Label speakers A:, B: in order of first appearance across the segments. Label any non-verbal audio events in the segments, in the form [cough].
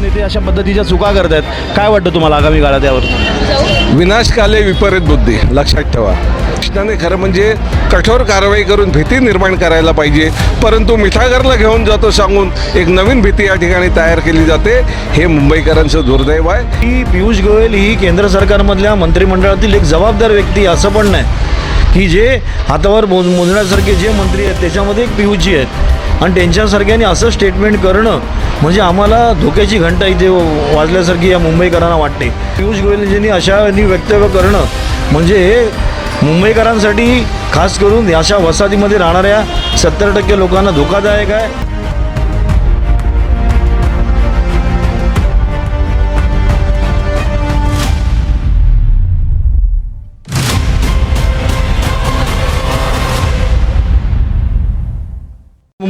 A: नेते अशा पद्धतीच्या चुका करत आहेत. काय वाटतं तुम्हाला आगामी काळात यावर
B: विनाशकाले विपरीत बुद्धी. लक्षात ठेवा. कृष्णाने खरं म्हणजे कठोर कारवाई करून भीती निर्माण करायला पाहिजे. परंतु मिठागरला घेऊन जातो सांगून एक नवीन भीती या ठिकाणी तयार केली जाते. हे मुंबईकरांचं दुर्दैव आहे.
A: ही पियुष गोयल ही केंद्र सरकारमधल्या मंत्रिमंडळातील एक जबाबदार व्यक्ती असं पण नाही. की जे हातावर मोज मोजण्यासारखे जे मंत्री आहेत त्याच्यामध्ये एक पियुषजी आहेत. आणि त्यांच्यासारख्याने असं स्टेटमेंट करणं म्हणजे आम्हाला धोक्याची घंटा इथे वाजल्यासारखी या मुंबईकरांना वाटते. पियुष गोयलजींनी अशा वक्तव्य करणं म्हणजे हे मुंबईकरांसाठी खास करून अशा वसाहतीमध्ये राहणाऱ्या सत्तर टक्के लोकांना धोकादायक आहे.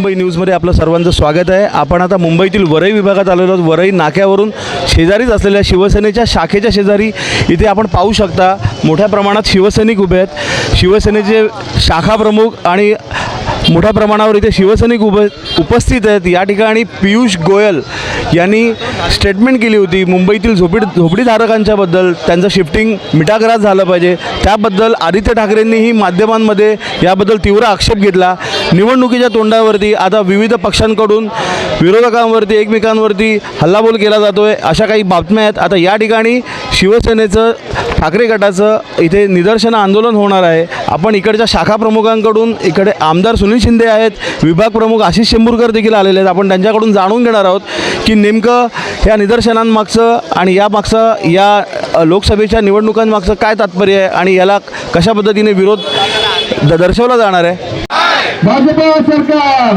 A: मुंबई न्यूजमध्ये आपलं सर्वांचं स्वागत आहे. आपण आता मुंबईतील वरई विभागात आलेलो आहोत. वरई नाक्यावरून शेजारीच असलेल्या शिवसेनेच्या शाखेच्या शेजारी इथे आपण पाहू शकता मोठ्या प्रमाणात शिवसैनिक उभे आहेत. शिवसेनेचे शाखा प्रमुख आणि मोठ्या प्रमाणावर इथे शिवसैनिक उभे उपस्थित आहेत. या ठिकाणी पियुष गोयल यांनी स्टेटमेंट केली होती मुंबईतील झोपडी झोपडीधारकांच्याबद्दल त्यांचं शिफ्टिंग मिठाग्रास झालं पाहिजे. त्याबद्दल आदित्य ठाकरेंनीही माध्यमांमध्ये याबद्दल तीव्र आक्षेप घेतला. निवडणुकीच्या तोंडावरती आता विविध पक्षांकडून विरोधकांवरती एकमेकांवरती हल्लाबोल केला जातो आहे अशा काही बातम्या आहेत. आता या ठिकाणी शिवसेनेचं ठाकरे गटाचं इथे निदर्शनं आंदोलन होणार आहे. आपण इकडच्या शाखा प्रमुखांकडून इकडे आमदार सुनील शिंदे आहेत विभाग प्रमुख आशिष शेंबूरकर देखील आलेले आहेत. आपण त्यांच्याकडून जाणून घेणार आहोत की नेमकं या निदर्शनांमागचं आणि यामागचं या लोकसभेच्या निवडणुकांमागचं काय तात्पर्य आहे आणि याला कशा पद्धतीने विरोध द दर्शवला जाणार आहे?
C: भाजपा सरकार.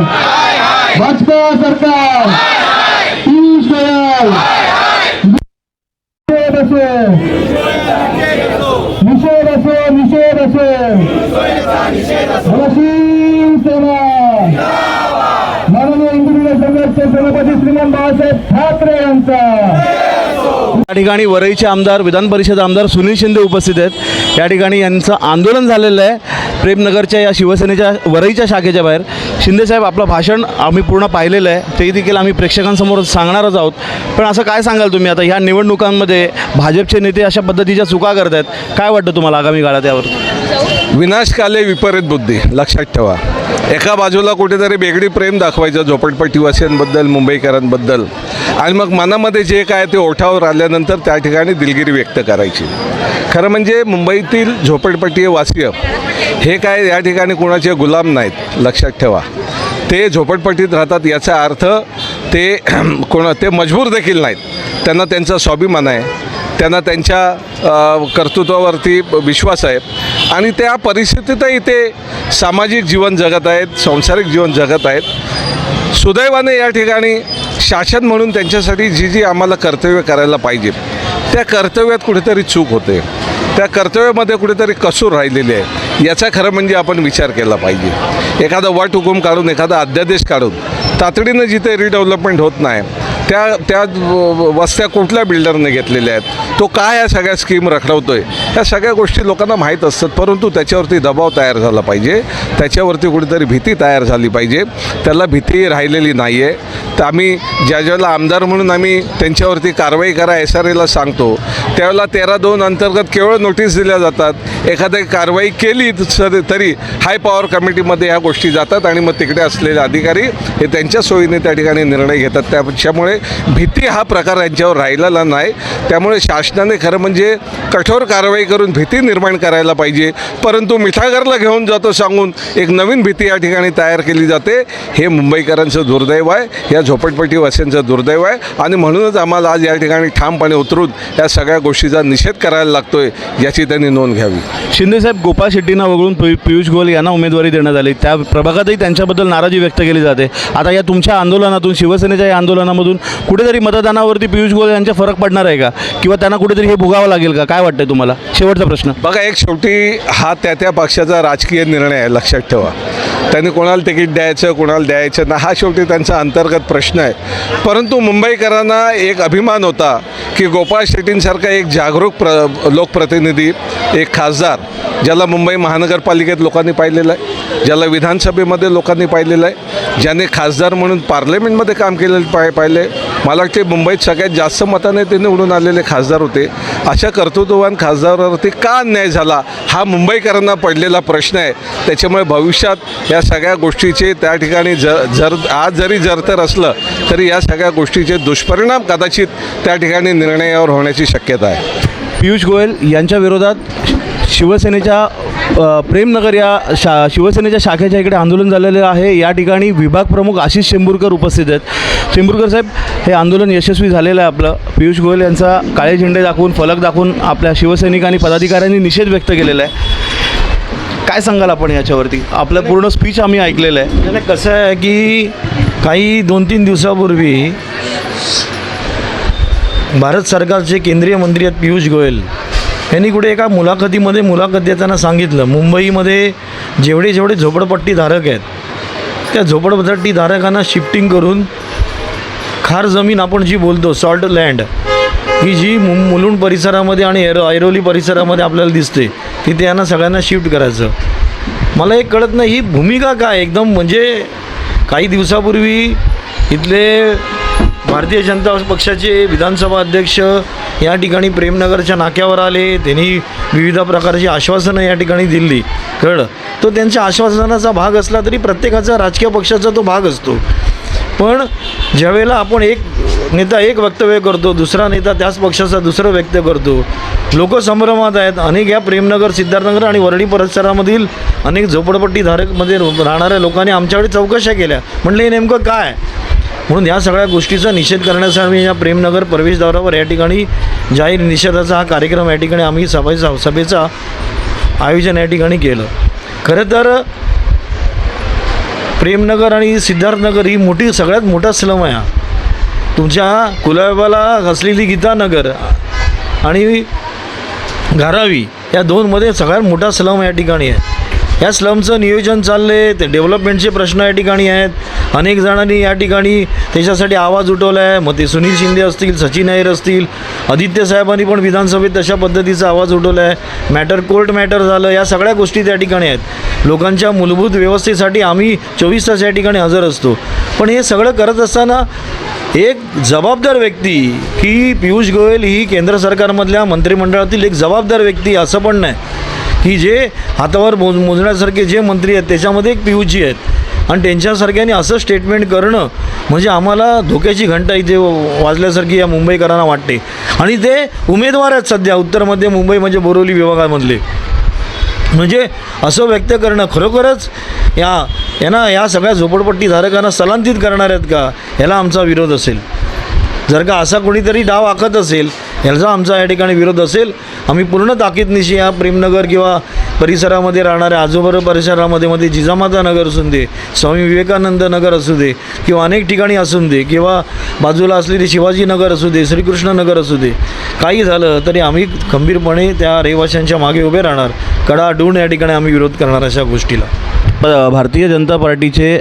C: भाजपा सरकार. पियुष गोयल. निषेध असो. निषेध असो निषेध असो. मला शिवसेना माननीय इंदिरा संघाचे सभापती श्रीमान बाळासाहेब ठाकरे यांचा.
A: या ठिकाणी वरईचे आमदार विधान परिषद आमदार सुनील शिंदे उपस्थित आहेत. या ठिकाणी यांचं आंदोलन झालेलं आहे. प्रेमनगरच्या या शिवसेनेच्या वरईच्या शाखेच्या बाहेर. शिंदेसाहेब आपलं भाषण आम्ही पूर्ण पाहिलेलं आहे. ते देखील आम्ही प्रेक्षकांसमोर सांगणारच आहोत. पण असं काय सांगाल तुम्ही? आता ह्या निवडणुकांमध्ये भाजपचे नेते अशा पद्धतीच्या चुका करत आहेत काय वाटतं तुम्हाला आगामी काळात यावर?
B: विनाशकाले विपरीत बुद्धी. लक्षात ठेवा. एका बाजूला कुठेतरी वेगळी प्रेम दाखवायचं झोपडपट्टीवासियांबद्दल मुंबईकरांबद्दल. आणि मग मनामध्ये जे काय ते ओठावर आल्यानंतर त्या ठिकाणी दिलगिरी व्यक्त करायची. खरं म्हणजे मुंबईतील झोपडपट्टी वासीय हे काय या ठिकाणी कोणाचे गुलाम नाहीत लक्षात ठेवा. ते झोपडपट्टीत राहतात याचा अर्थ ते [clears throat] कोण ते मजबूर देखील नाहीत. त्यांना त्यांचा स्वाभिमान आहे. त्यांना त्यांच्या कर्तृत्वावरती विश्वास आहे. आणि त्या परिस्थितीतही ते सामाजिक जीवन जगत आहेत सांसारिक जीवन जगत आहेत. सुदैवाने या ठिकाणी शासन म्हणून त्यांच्यासाठी जी जी आम्हाला कर्तव्य करायला पाहिजे त्या कर्तव्यात कुठेतरी चूक होते. त्या कर्तव्यामध्ये कुठेतरी कसूर राहिलेली आहे. याचा खरं म्हणजे आपण विचार केला पाहिजे. एखादा वट हुकूम काढून एखादा अध्यादेश काढून तातडीनं जिथे रिडेव्हलपमेंट होत नाही त्या त्या वस्त्या कुठल्या बिल्डरने घेतलेल्या आहेत? तो काय या सगळ्या स्कीम रखडवतोय? या सगळ्या गोष्टी लोकांना माहीत असतात परंतु त्याच्यावरती दबाव तयार झाला पाहिजे. त्याच्यावरती कुठेतरी भीती तयार झाली पाहिजे. त्याला भीती राहिलेली नाही आहे तर आम्ही ज्या ज्यावेळेला आमदार म्हणून आम्ही त्यांच्यावरती कारवाई करा एस आर एला सांगतो त्यावेळेला तेरा दोन अंतर्गत केवळ नोटीस दिल्या जातात. एखादी कारवाई केली सर तरी हाय पॉवर कमिटीमध्ये ह्या गोष्टी जातात आणि मग तिकडे असलेले अधिकारी हे त्यांच्या सोयीने त्या ठिकाणी निर्णय घेतात. त्याच्यामुळे भीती हा प्रकार यांच्यावर राहिलेला नाही. त्यामुळे शासनाने खरं म्हणजे कठोर कारवाई करून भीती निर्माण करायला पाहिजे. परंतु मिठागरला घेऊन जातो सांगून एक नवीन भीती या ठिकाणी तयार केली जाते. हे मुंबईकरांचं दुर्दैव आहे. या झोपडपट्टी दुर्दैव आहे. आणि म्हणूनच आम्हाला आज या ठिकाणी ठामपणे उतरून या सगळ्या गोष्टीचा निषेध करायला लागतोय याची त्यांनी नोंद घ्यावी.
A: शिंदेसाहेब गोपाळ शेट्टींना वगळून पि पियुष गोयल यांना उमेदवारी देण्यात आली. त्या प्रभागातही त्यांच्याबद्दल नाराजी व्यक्त केली जाते. आता या तुमच्या आंदोलनातून शिवसेनेच्या या आंदोलनामधून कुठेतरी मतदानावरती पियुष गोयल यांचा फरक पडणार आहे का? किंवा त्यांना कुठेतरी हे भोगावं लागेल का? काय वाटतंय तुम्हाला? शेवटचा प्रश्न.
B: बघा एक शेवटी हा त्या त्या पक्षाचा राजकीय निर्णय आहे लक्षात ठेवा. त्यांनी कोणाला तिकीट द्यायचं कोणाला द्यायचं ना हा शेवटी त्यांचा अंतर्गत प्रश्न आहे. परंतु मुंबईकरांना एक अभिमान होता की गोपाळ शेट्टींसारखा एक जागरूक प्र लोकप्रतिनिधी एक खासदार ज्याला मुंबई महानगरपालिकेत लोकांनी पाहिलेलं आहे ज्याला विधानसभेमध्ये लोकांनी पाहिलेलं आहे ज्याने खासदार म्हणून पार्लमेंटमध्ये काम केलेलं पाय पाहिले
D: मला वाटते मुंबईत सगळ्यात जास्त मताने ते निवडून आलेले खासदार होते. अशा कर्तृत्ववान खासदारावरती का अन्याय झाला हा मुंबईकरांना पडलेला प्रश्न आहे. त्याच्यामुळे भविष्यात या सगळ्या गोष्टीचे त्या ठिकाणी ज जर आज जरी जरतर असलं तरी या सगळ्या गोष्टीचे दुष्परिणाम कदाचित त्या ठिकाणी निर्णयावर होण्याची शक्यता आहे.
A: पियुष गोयल यांच्या विरोधात शिवसेनेच्या प्रेमनगर या शा शिवसेनेच्या शाखेच्या इकडे आंदोलन झालेलं आहे. या ठिकाणी विभाग प्रमुख आशिष शेंबूरकर उपस्थित आहेत. शेंबूरकर साहेब हे आंदोलन यशस्वी झालेलं आहे आपलं. पियुष गोयल यांचा काळे झेंडे दाखवून फलक दाखवून आपल्या शिवसैनिक आणि पदाधिकाऱ्यांनी निषेध व्यक्त केलेला आहे. काय सांगाल आपण याच्यावरती? आपलं पूर्ण स्पीच आम्ही ऐकलेलं आहे.
E: म्हणजे कसं आहे की काही दोन तीन दिवसापूर्वी भारत सरकारचे केंद्रीय मंत्री आहेत पियुष गोयल. यांनी कुठे एका मुलाखतीमध्ये मुलाखत देताना सांगितलं मुंबईमध्ये जेवढे जेवढे झोपडपट्टीधारक आहेत त्या झोपडपट्टीधारकांना शिफ्टिंग करून खार जमीन आपण जी बोलतो सॉल्ट लँड ही जी मु मुलुंड परिसरामध्ये आणि एरो ऐरोली परिसरामध्ये आपल्याला दिसते तिथे यांना सगळ्यांना शिफ्ट करायचं. मला एक कळत नाही ही भूमिका काय? एकदम म्हणजे काही दिवसापूर्वी इथले भारतीय जनता पक्षाचे विधानसभा अध्यक्ष या ठिकाणी प्रेमनगरच्या नाक्यावर आले. त्यांनी विविध प्रकारची आश्वासनं या ठिकाणी दिली. कळलं? तो त्यांच्या आश्वासनाचा भाग असला तरी प्रत्येकाचा राजकीय पक्षाचा तो भाग असतो. पण ज्यावेळेला आपण एक नेता एक वक्तव्य करतो दुसरा नेता त्याच पक्षाचा दुसरं व्यक्त करतो. लोक संभ्रमात आहेत. अनेक या प्रेमनगर सिद्धार्थनगर आणि वरळी परिसरामधील अनेक झोपडपट्टीधारकमध्ये राहणाऱ्या लोकांनी आमच्याकडे चौकशा केल्या. म्हटलं हे नेमकं काय? म्हणून या सगळ्या गोष्टीचा निषेध करण्यासाठी आम्ही या प्रेमनगर प्रवेशद्वारावर या ठिकाणी जाहीर निषेधाचा हा कार्यक्रम या ठिकाणी आम्ही सभेचा सभेचा आयोजन या ठिकाणी केलं. खरं तर प्रेमनगर आणि सिद्धार्थनगर ही मोठी सगळ्यात मोठा स्लम आहे तुमच्या कुलाबाला असलेली गीतानगर आणि घारावी या दोनमध्ये सगळ्यात मोठा स्लम या ठिकाणी आहे. या स्लमचं नियोजन चाललं आहे ते डेव्हलपमेंटचे प्रश्न या ठिकाणी आहेत. अनेक जणांनी या ठिकाणी त्याच्यासाठी आवाज उठवला आहे मग ते सुनील शिंदे असतील सचिन अहिर असतील आदित्य साहेबांनी पण विधानसभेत तशा पद्धतीचा आवाज उठवला आहे मॅटर कोर्ट मॅटर झालं. या सगळ्या गोष्टी त्या ठिकाणी आहेत. लोकांच्या मूलभूत व्यवस्थेसाठी आम्ही चोवीस तास या ठिकाणी हजर असतो. पण हे सगळं करत असताना एक जबाबदार व्यक्ती की पियुष गोयल ही केंद्र सरकारमधल्या मंत्रिमंडळातील एक जबाबदार व्यक्ती असं पण नाही. की जे हातावर मोज मोजण्यासारखे जे मंत्री आहेत त्याच्यामध्ये एक पियुषजी आहेत. आणि त्यांच्यासारख्याने असं स्टेटमेंट करणं म्हणजे आम्हाला धोक्याची घंटा इथे वाजल्यासारखी या मुंबईकरांना वाटते. आणि ते उमेदवार आहेत सध्या उत्तरमध्ये मुंबई म्हणजे बोरिवली विभागामधले. म्हणजे असं व्यक्त करणं खरोखरच या यांना या सगळ्या झोपडपट्टीधारकांना स्थलांतरित करणार आहेत का? ह्याला आमचा विरोध असेल. जर का असा कोणीतरी डाव आखत असेल ह्याचा आमचा या ठिकाणी विरोध असेल. आम्ही पूर्ण ताकीदनिशी या प्रेमनगर किंवा परिसरामध्ये राहणाऱ्या आजूबाजू परिसरामध्ये मध्ये जिजामाता नगर असू दे स्वामी विवेकानंद नगर असू दे किंवा अनेक ठिकाणी असू दे किंवा बाजूला असलेली शिवाजी नगर असू दे श्रीकृष्ण नगर असू दे काही झालं तरी आम्ही खंबीरपणे त्या रहिवाशांच्या मागे उभे राहणार. कडाडून या ठिकाणी आम्ही विरोध करणार अशा गोष्टीला.
A: प- भारतीय जनता पार्टीचे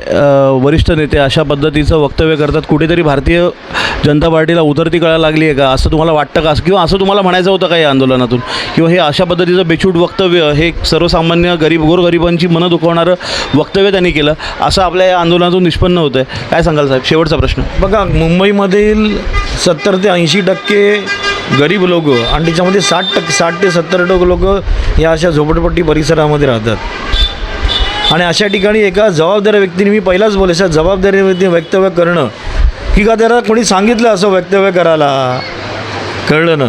A: वरिष्ठ नेते अशा पद्धतीचं वक्तव्य करतात. कुठेतरी भारतीय जनता पार्टीला उतरती कळायला लागली आहे का? असं तुम्हाला वाटतं का? किंवा असं तुम्हाला म्हणायचं होतं का या आंदोलनातून? किंवा हे अशा पद्धतीचं बेछूट वक्तव्य हे सर्वसामान्य गरीब गोरगरिबांची मनं दुखवणारं वक्तव्य त्यांनी केलं असं आपल्या या आंदोलनातून निष्पन्न होतं आहे काय सांगाल साहेब? शेवटचा प्रश्न.
E: बघा मुंबईमधील सत्तर ते ऐंशी टक्के गरीब लोक आणि त्याच्यामध्ये साठ टक्के साठ ते सत्तर टक्के लोक या अशा झोपडपट्टी परिसरामध्ये राहतात. आणि अशा ठिकाणी एका जबाबदार व्यक्तीने मी पहिलाच बोले सर जबाबदारी वक्तव्य करणं. की का त्याला कोणी सांगितलं असं वक्तव्य करायला? कळलं ना?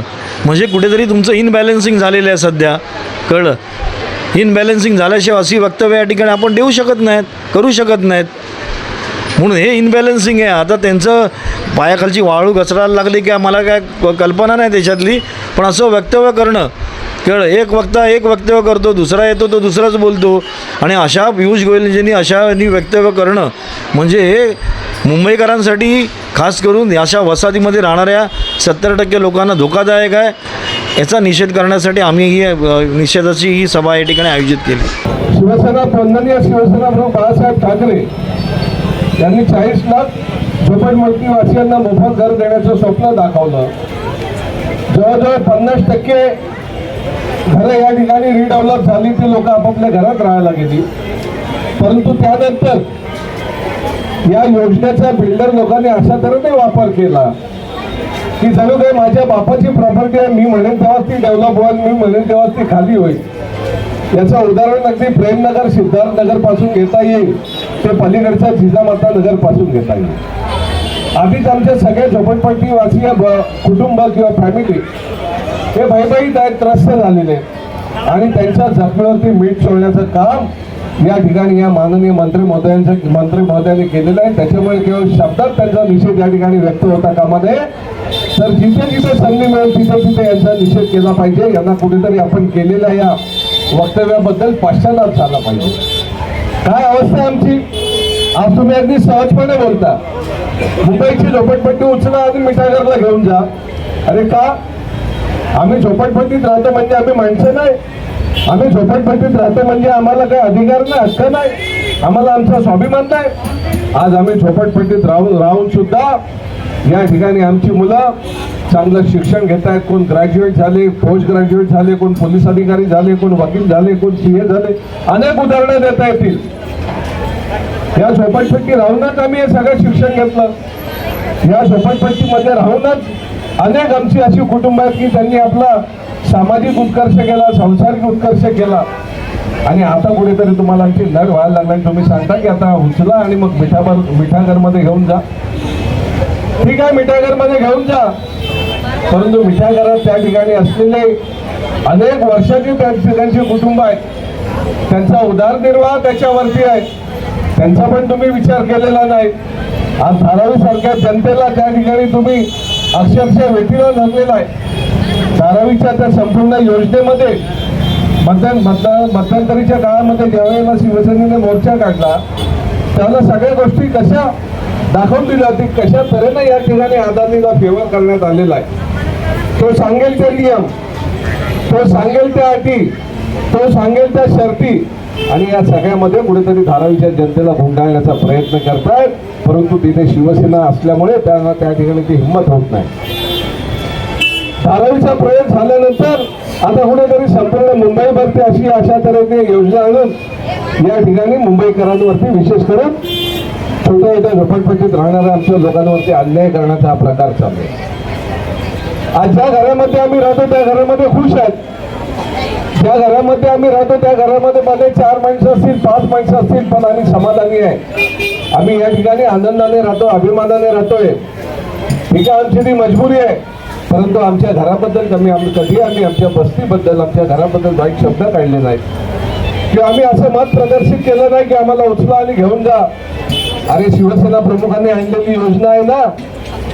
E: म्हणजे कुठेतरी तुमचं इनबॅलेन्सिंग झालेलं आहे सध्या. कळलं? इनबॅलेन्सिंग झाल्याशिवाय अशी वक्तव्य या ठिकाणी आपण देऊ शकत नाहीत करू शकत नाहीत. म्हणून हे इनबॅलन्सिंग आहे. आता त्यांचं पायाखालची वाळू घसरायला लागली की आम्हाला काय क- कल्पना नाही त्याच्यातली. पण असं वक्तव्य करणं कळ एक वक्ता एक वक्तव्य करतो दुसरा येतो तो दुसराच बोलतो. आणि अशा पियुष गोयलजींनी अशा वक्तव्य करणं म्हणजे हे मुंबईकरांसाठी खास करून अशा वसाहतीमध्ये राहणाऱ्या सत्तर टक्के लोकांना धोकादायक आहे. याचा निषेध करण्यासाठी आम्ही ही निषेधाची ही सभा या ठिकाणी आयोजित केली.
B: शिवसेना शिवसेना प्रमुख बाळासाहेब ठाकरे त्यांनी चाळीस लाख झोपडपट्टी मोफत घर देण्याचं स्वप्न दाखवलं जवळजवळ पन्नास टक्के घरं या ठिकाणी रिडेव्हलप झाली ती लोक आपापल्या घरात राहायला गेली. परंतु त्यानंतर या योजनेचा बिल्डर लोकांनी अशा तऱ्हेने वापर केला की जणू काही माझ्या बापाची प्रॉपर्टी आहे मी म्हणेन तेव्हाच ती डेव्हलप होईल मी म्हणेन तेव्हाच ती खाली होईल. याचं उदाहरण अगदी प्रेमनगर सिद्धार्थनगरपासून घेता येईल. ते पलीकडच्या जिजामाता नगरपासून घेता येईल आधीच आमच्या सगळ्या झोपडपट्टीवासीय ब- कुटुंब किंवा फॅमिली हे भयभीत आहेत त्रस्त झालेले आहेत. आणि त्यांच्या जखमेवरती मीठ सोडण्याचं काम या ठिकाणी या माननीय मंत्री महोदयांचं मंत्री महोदयांनी केलेलं आहे. त्याच्यामुळे केवळ शब्दात त्यांचा निषेध या ठिकाणी व्यक्त होता कामाने. तर जिथे जिथे संधी मिळेल तिथे तिथे यांचा निषेध केला पाहिजे. यांना कुठेतरी आपण केलेल्या या वक्तव्याबद्दल पश्चाताप झाला पाहिजे. काय अवस्था आमची? आज तुम्ही अगदी सहजपणे बोलता. मुंबईची झोपटपट्टी उचला आणि मिठागरला घेऊन जा. अरे का? आम्ही झोपटपट्टीत राहतो म्हणजे आम्ही माणसं नाही. आम्ही झोपटपट्टीत राहतो म्हणजे आम्हाला काही अधिकार नाही हक्क नाही. आम्हाला आमचा स्वाभिमान नाही. आज आम्ही झोपटपट्टीत राहून राहून सुद्धा या ठिकाणी आमची मुलं चांगलं शिक्षण घेत आहेत कोण ग्रॅज्युएट झाले पोस्ट ग्रॅज्युएट झाले कोण पोलीस अधिकारी झाले कोण वकील झाले कोण सी ए झाले अनेक उदाहरणं देता येतील या झोपडपट्टी राहूनच आम्ही हे सगळं शिक्षण घेतलं. या झोपडपट्टीमध्ये राहूनच अनेक आमची अशी कुटुंब आहेत की त्यांनी आपला सामाजिक उत्कर्ष केला सांसारिक उत्कर्ष केला. आणि आता कुठेतरी तुम्हाला आमची नड व्हायला लागला आणि तुम्ही सांगता की आता उचला आणि मग मिठाभर मिठागरमध्ये घेऊन जा. ठीक आहे मिठागरमध्ये घेऊन जा. परंतु मिठागरात त्या ठिकाणी असलेले अनेक वर्षाची त्या ठिकाणची कुटुंब आहेत. त्यांचा उदारनिर्वाह त्याच्यावरती आहे. त्यांचा पण तुम्ही विचार केलेला नाही. आज धारावी सारख्या जनतेला त्या ठिकाणी तुम्ही अक्षरशः वेटीला धरलेला आहे. धारावीच्या त्या संपूर्ण योजनेमध्ये मतदान मतदान मध्यंतरीच्या काळामध्ये ज्यावेळेला शिवसेनेने मोर्चा काढला त्याला सगळ्या गोष्टी कशा दाखवून दिल्या होती कशा तऱ्हेनं या ठिकाणी आदानीला फेवर करण्यात आलेला आहे. तो सांगेल ते नियम तो सांगेल त्या अटी तो सांगेल त्या शर्ती आणि या सगळ्यामध्ये कुठेतरी धारावीच्या जनतेला भुंडाळण्याचा प्रयत्न करतायत. परंतु तिथे शिवसेना असल्यामुळे त्यांना त्या ठिकाणी ती हिंमत होत नाही. धारावीचा प्रयोग झाल्यानंतर आता कुठेतरी संपूर्ण मुंबईवरती अशी अशा तऱ्हेने योजना आणून या ठिकाणी मुंबईकरांवरती विशेष करून छोट्या छोट्या झोपडपट्टीत राहणाऱ्या आमच्या लोकांवरती अन्याय करण्याचा हा प्रकार चालू आहे. आज ज्या घरामध्ये आम्ही राहतो त्या घरामध्ये खुश आहेत. ज्या घरामध्ये आम्ही राहतो त्या घरामध्ये मध्ये चार माणसं असतील पाच माणसं असतील पण आम्ही समाधानी आहे. आम्ही या ठिकाणी आनंदाने राहतो अभिमानाने राहतोय. ठीक आहे आमची ती मजबुरी आहे. परंतु आमच्या घराबद्दल कमी आम्ही कधी आम्ही आमच्या बस्तीबद्दल आमच्या घराबद्दल वाईट शब्द काढले नाहीत. किंवा आम्ही असं मत प्रदर्शित केलं नाही की आम्हाला उचला आणि घेऊन जा. अरे शिवसेना प्रमुखांनी आणलेली योजना आहे ना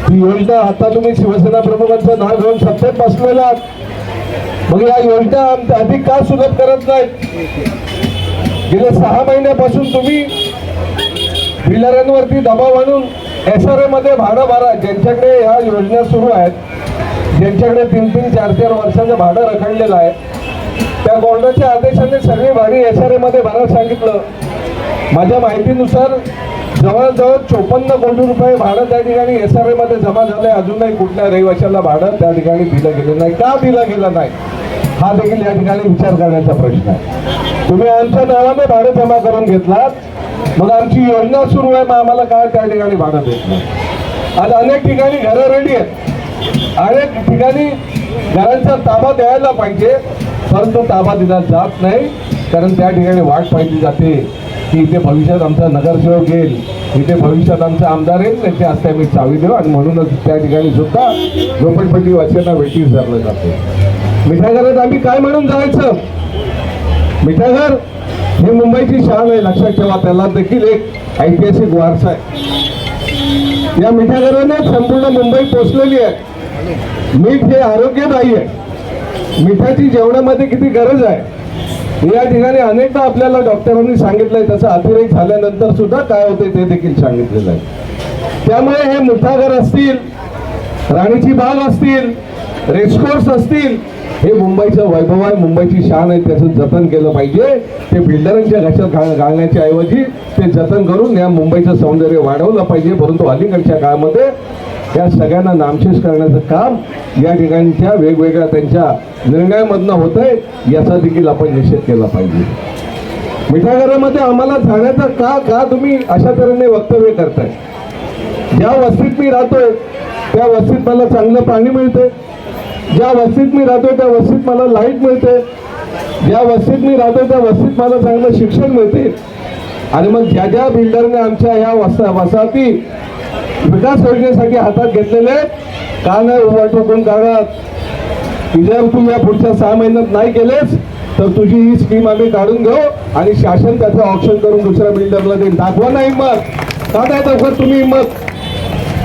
B: ही योजना आता तुम्ही शिवसेना प्रमुखांचं नाव घेऊन सत्तेत बसलेला आहात. मग या योजना आमच्या अधिक का सुलभ करत नाहीत? गेल्या सहा महिन्यापासून तुम्ही बिल्डरांवरती दबाव आणून एस आरमध्ये भाडं भरा. ज्यांच्याकडे ह्या योजना सुरू आहेत ज्यांच्याकडे तीन तीन चार चार वर्षाचं भाडं रखडलेलं आहे त्या कोर्टाच्या आदेशाने सगळी भाडी एस आरमध्ये भरायला सांगितलं. माझ्या माहितीनुसार जवळजवळ चोपन्न कोटी रुपये भाडं त्या ठिकाणी एस आर एमध्ये जमा झालंय. अजूनही कुठल्या रहिवाशाला भाडं त्या ठिकाणी दिलं गेलं नाही. का दिलं गेलं नाही? हा देखील या ठिकाणी विचार करण्याचा प्रश्न आहे. तुम्ही आमच्या नावाने भाडं जमा करून घेतलात. मग आमची योजना सुरू आहे मग आम्हाला काय त्या ठिकाणी भाडं देत नाही. आज अनेक ठिकाणी घरं रेडी आहेत. अनेक ठिकाणी घरांचा ताबा द्यायला पाहिजे परंतु ताबा दिला जात नाही कारण त्या ठिकाणी वाट पाहिली जाते. की इथे भविष्यात आमचा नगरसेवक येईल. इथे भविष्यात आमचा आमदार येईल. त्याच्या हस्ते आम्ही चावी देऊ आणि म्हणूनच त्या ठिकाणी सुद्धा झोपडपट्टी वासियांना वेटी धरलं जातं. मिठागरात आम्ही काय म्हणून जायचं? मिठागर हे मुंबईची शान आहे लक्षात ठेवा. त्याला देखील एक ऐतिहासिक वारसा आहे. या मिठागराने संपूर्ण मुंबई पोचलेली आहे. मीठ हे आरोग्यदायी आहे. मिठाची जेवणामध्ये किती गरज आहे? या ठिकाणी अनेकदा आपल्याला डॉक्टरांनी सांगितलंय त्याचा अतिरेक झाल्यानंतर सुद्धा काय होते ते देखील सांगितलेलं आहे. त्यामुळे हे मुठागर असतील राणीची बाग असतील रेसकोर्स असतील हे मुंबईचं वैभव आहे मुंबईची शान आहे त्याचं जतन केलं पाहिजे. ते बिल्डरांच्या घशात घाल घालण्याच्या ऐवजी ते जतन करून या मुंबईचं सौंदर्य वाढवलं पाहिजे परंतु अलीकडच्या काळामध्ये या सगळ्यांना नामशेष करण्याचं काम या ठिकाणच्या वेगवेगळ्या त्यांच्या निर्णयामधनं होत आहे याचा देखील आपण निषेध केला पाहिजे. मिठागरामध्ये आम्हाला जाण्याचा का का तुम्ही अशा तऱ्हेने वक्तव्य करताय? ज्या वस्तीत मी राहतोय त्या वस्तीत मला चांगलं पाणी मिळते ज्या वस्तीत मी राहतोय त्या वस्तीत मला लाइट मिळते. ज्या वस्तीत मी राहतोय त्या वस्तीत मला चांगलं शिक्षण मिळते. आणि मग ज्या ज्या बिल्डरने आमच्या ह्या वसा वसाहती विकास योजनेसाठी हातात घेतलेले का नाही उभा ठोकून काढत की जर तू या पुढच्या सहा महिन्यात नाही केलेस तर तुझी ही स्कीम आम्ही काढून घेऊ आणि शासन त्याचं ऑप्शन करून दुसऱ्या बिल्डरला देईल. दाखवा ना हिंमत. का नाही दाखवत तुम्ही हिंमत?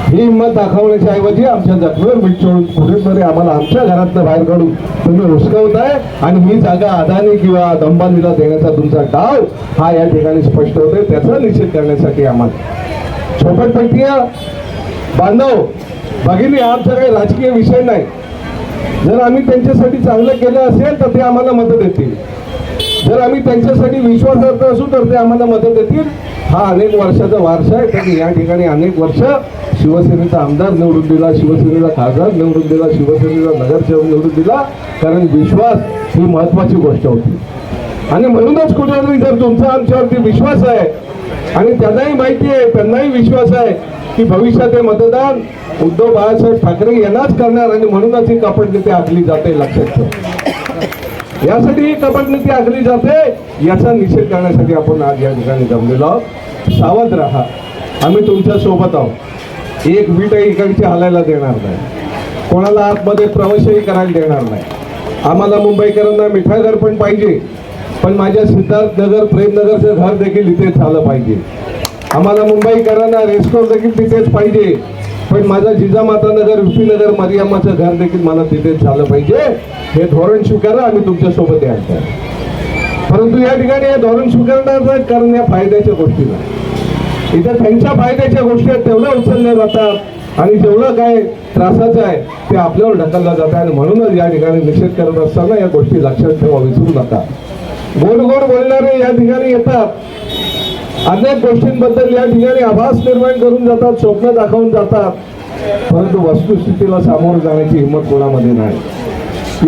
B: ही हिंमत दाखवण्याच्या ऐवजी आमच्या जखमेवर मीठ चोळून कुठेतरी आम्हाला आमच्या घरातनं बाहेर काढून तुम्ही हुसकवताय आणि ही जागा अदानी किंवा दंबानीला देण्याचा तुमचा डाव हा या ठिकाणी स्पष्ट होतोय. त्याचा निषेध करण्यासाठी आम्हाला झोपडपट्टीया बांधव भगिनी आमचा काही राजकीय विषय नाही. जर आम्ही त्यांच्यासाठी चांगलं केलं असेल तर ते आम्हाला मदत देतील. जर आम्ही त्यांच्यासाठी विश्वासार्थ असू तर ते आम्हाला मदत देतील. हा अनेक वर्षाचा वारसा आहे त्यांनी या ठिकाणी अनेक वर्ष शिवसेनेचा आमदार निवडून दिला शिवसेनेचा खासदार निवडून दिला शिवसेनेचा नगरसेवक निवडून दिला. कारण विश्वास ही महत्वाची गोष्ट होती. आणि म्हणूनच कुठेतरी जर तुमचा आमच्यावरती विश्वास आहे आणि त्यांनाही माहिती आहे त्यांनाही विश्वास आहे की भविष्यात हे मतदान उद्धव बाळासाहेब ठाकरे यांनाच करणार आणि म्हणूनच ही कपटनीती आखली जाते लक्षात ठेवा. यासाठी ही कपटनीती आखली जाते याचा निषेध करण्यासाठी आपण आज या ठिकाणी जमलेलो आहोत. सावध राहा. आम्ही तुमच्यासोबत आहोत. एक वीटही इकडची हलायला देणार नाही. कोणाला आतमध्ये प्रवेशही करायला देणार नाही. आम्हाला मुंबईकरांना मिठाई घर पण पाहिजे. पण माझ्या सिद्धार्थनगर प्रेमनगरचं घर देखील इथेच झालं पाहिजे. आम्हाला मुंबईकरांना रेस्टॉरंट देखील तिथेच पाहिजे. पण माझा जिजामाता नगर नगर मरियम्माचं घर देखील मला तिथेच झालं पाहिजे. हे धोरण स्वीकारा आम्ही तुमच्यासोबत यायचं परंतु या ठिकाणी हे धोरण स्वीकारणार नाही कारण या फायद्याच्या गोष्टी नाही. इथे त्यांच्या फायद्याच्या गोष्टी आहेत तेवढ्या उचलल्या जातात. आणि जेवढं काय त्रासाचं आहे ते आपल्यावर ढकललं जातं. आणि म्हणूनच या ठिकाणी निषेध करत असताना या गोष्टी लक्षात ठेवा विसरू नका. गोडगोड गोड बोलणारे या ठिकाणी येतात. अनेक गोष्टींबद्दल या ठिकाणी आभास निर्माण करून जातात स्वप्न दाखवून जातात. परंतु वस्तुस्थितीला सामोरं जाण्याची हिंमत कोणामध्ये नाही.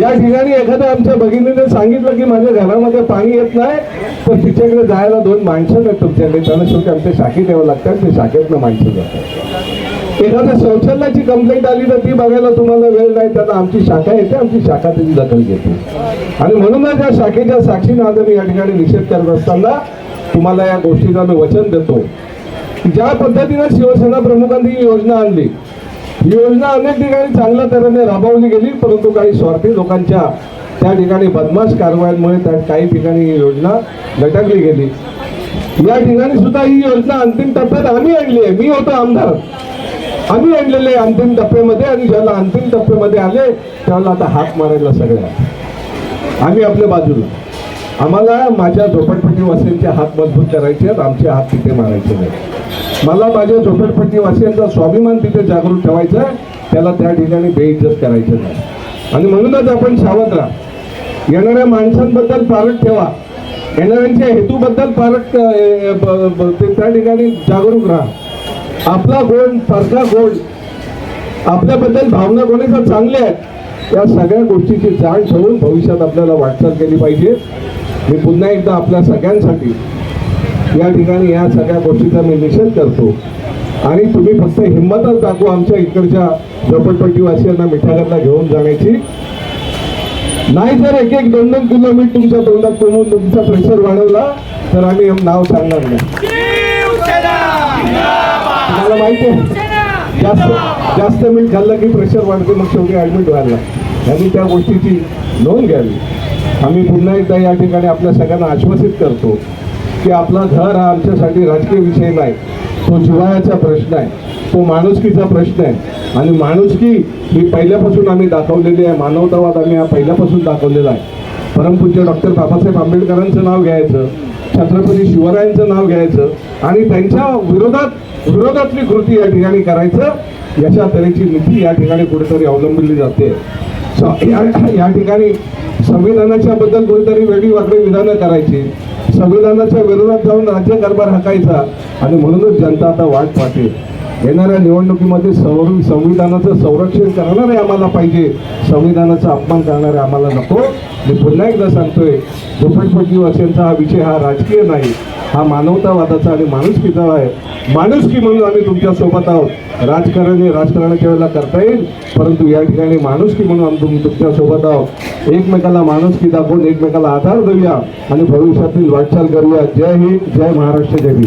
B: या ठिकाणी एखाद्या आमच्या भगिनीने सांगितलं की माझ्या घरामध्ये पाणी येत नाही तर तिच्याकडे जायला दोन माणसं आहेत तुमच्याकडे. त्यांना शेवटी आमच्या शाखेत यावं लागतात ते शाखेतनं माणसं जातात. एखाद्या शौचालयाची कंप्लेंट आली तर ती बघायला तुम्हाला वेळ नाही. त्यांना आमची शाखा येते आमची शाखा त्याची दखल घेते. आणि म्हणूनच या शाखेच्या साक्षीनं आज मी या ठिकाणी निषेध करत असताना तुम्हाला या गोष्टीचा मी वचन देतो. ज्या पद्धतीने शिवसेना प्रमुखांनी ही योजना आणली ही योजना अनेक ठिकाणी चांगल्या तऱ्हेने राबवली गेली परंतु काही स्वार्थी लोकांच्या त्या ठिकाणी बदमाश कारवायांमुळे त्या काही ठिकाणी ही योजना लटकली गेली. या ठिकाणी सुद्धा ही योजना अंतिम टप्प्यात आम्ही आणली आहे. मी होतो आमदार. आम्ही आणलेले अंतिम टप्प्यामध्ये आणि ज्याला अंतिम टप्प्यामध्ये आले त्याला आता हात मारायला सगळ्या. आम्ही आपल्या बाजूला. आम्हाला माझ्या झोपडपट्टीवासियांचे हात मजबूत करायचे आहेत आमचे हात तिथे मारायचे नाही मला माझ्या झोपडपट्टीवासियांचा स्वाभिमान तिथे जागृत ठेवायचा आहे त्याला त्या ठिकाणी बेइज्जत करायचं नाही. आणि म्हणूनच आपण सावध राहा. येणाऱ्या माणसांबद्दल पारट ठेवा. येणाऱ्यांच्या हेतूबद्दल पारट ब- ते त्या ठिकाणी जागरूक राहा. आपला गोल सारखा गोड आपल्याबद्दल भावना कोणाच्या चांगल्या आहेत. या सगळ्या गोष्टीची जाण ठेवून भविष्यात आपल्याला वाटचाल केली पाहिजे. मी पुन्हा एकदा आपल्या सगळ्यांसाठी या ठिकाणी या सगळ्या गोष्टीचा मी निषेध करतो. आणि तुम्ही फक्त हिंमतच दाखवू आमच्या इकडच्या झोपडपट्टीवासियांना मिठाऱ्यांना घेऊन जाण्याची. नाही जर एक एक दोन दोन किलोमीटर तुमच्या तोंडात कोणून तुमचा प्रेशर वाढवला तर आम्ही नाव सांगणार नाही. तुम्हाला माहिती आहे. जास्त जास्त मीठ खाल्लं की प्रेशर वाढते मग शेवटी ॲडमिट व्हायला. त्यांनी त्या गोष्टीची नोंद घ्यावी. आम्ही पुन्हा एकदा या ठिकाणी आपल्या सगळ्यांना आश्वासित करतो की आपला घर हा आमच्यासाठी राजकीय विषय नाही. तो जिव्हाळ्याचा प्रश्न आहे. तो माणुसकीचा प्रश्न आहे. आणि माणुसकी ही पहिल्यापासून आम्ही दाखवलेली आहे. मानवतावाद आम्ही हा पहिल्यापासून दाखवलेला आहे. परमपूज्य डॉक्टर बाबासाहेब आंबेडकरांचं नाव घ्यायचं छत्रपती शिवरायांचं नाव घ्यायचं आणि त्यांच्या विरोधात विरोधातली कृती या ठिकाणी करायचं याच्या तऱ्हेची नीती या ठिकाणी कुठेतरी अवलंबली जाते. स- या- या ठिकाणी संविधानाच्या बद्दल कुठेतरी वेगळी वागडी विधानं करायची. संविधानाच्या विरोधात जाऊन राज्य कारभार हाकायचा आणि म्हणूनच जनता आता वाट पाहते. येणाऱ्या निवडणुकीमध्ये संव संविधानाचं संरक्षण करणारे आम्हाला पाहिजे. संविधानाचा अपमान करणारे आम्हाला नको. मी पुन्हा एकदा सांगतोय झोपडपट्टी वासियांचा हा विषय हा राजकीय नाही. हा मानवतावादाचा आणि माणुसकीचा आहे? माणुसकी म्हणून आम्ही तुमच्यासोबत आहोत. राजकारण हे राजकारणाच्या वेळेला करता येईल परंतु या ठिकाणी माणुसकी म्हणून आम्ही तुम- तुमच्यासोबत आहोत. एकमेकाला माणुसकी दाखवून एकमेकाला आधार देऊया आणि भविष्यातील वाटचाल करूया. जय हिंद जय महाराष्ट्र जय हिंद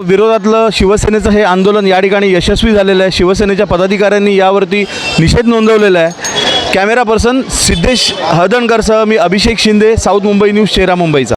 A: विरोधातलं शिवसेनेचं हे आंदोलन या ठिकाणी यशस्वी झालेलं आहे. शिवसेनेच्या पदाधिकाऱ्यांनी यावरती निषेध नोंदवलेला आहे. कॅमेरा पर्सन सिद्धेश हळदणकरसह मी अभिषेक शिंदे साऊथ मुंबई न्यूज चेहरा मुंबईचा.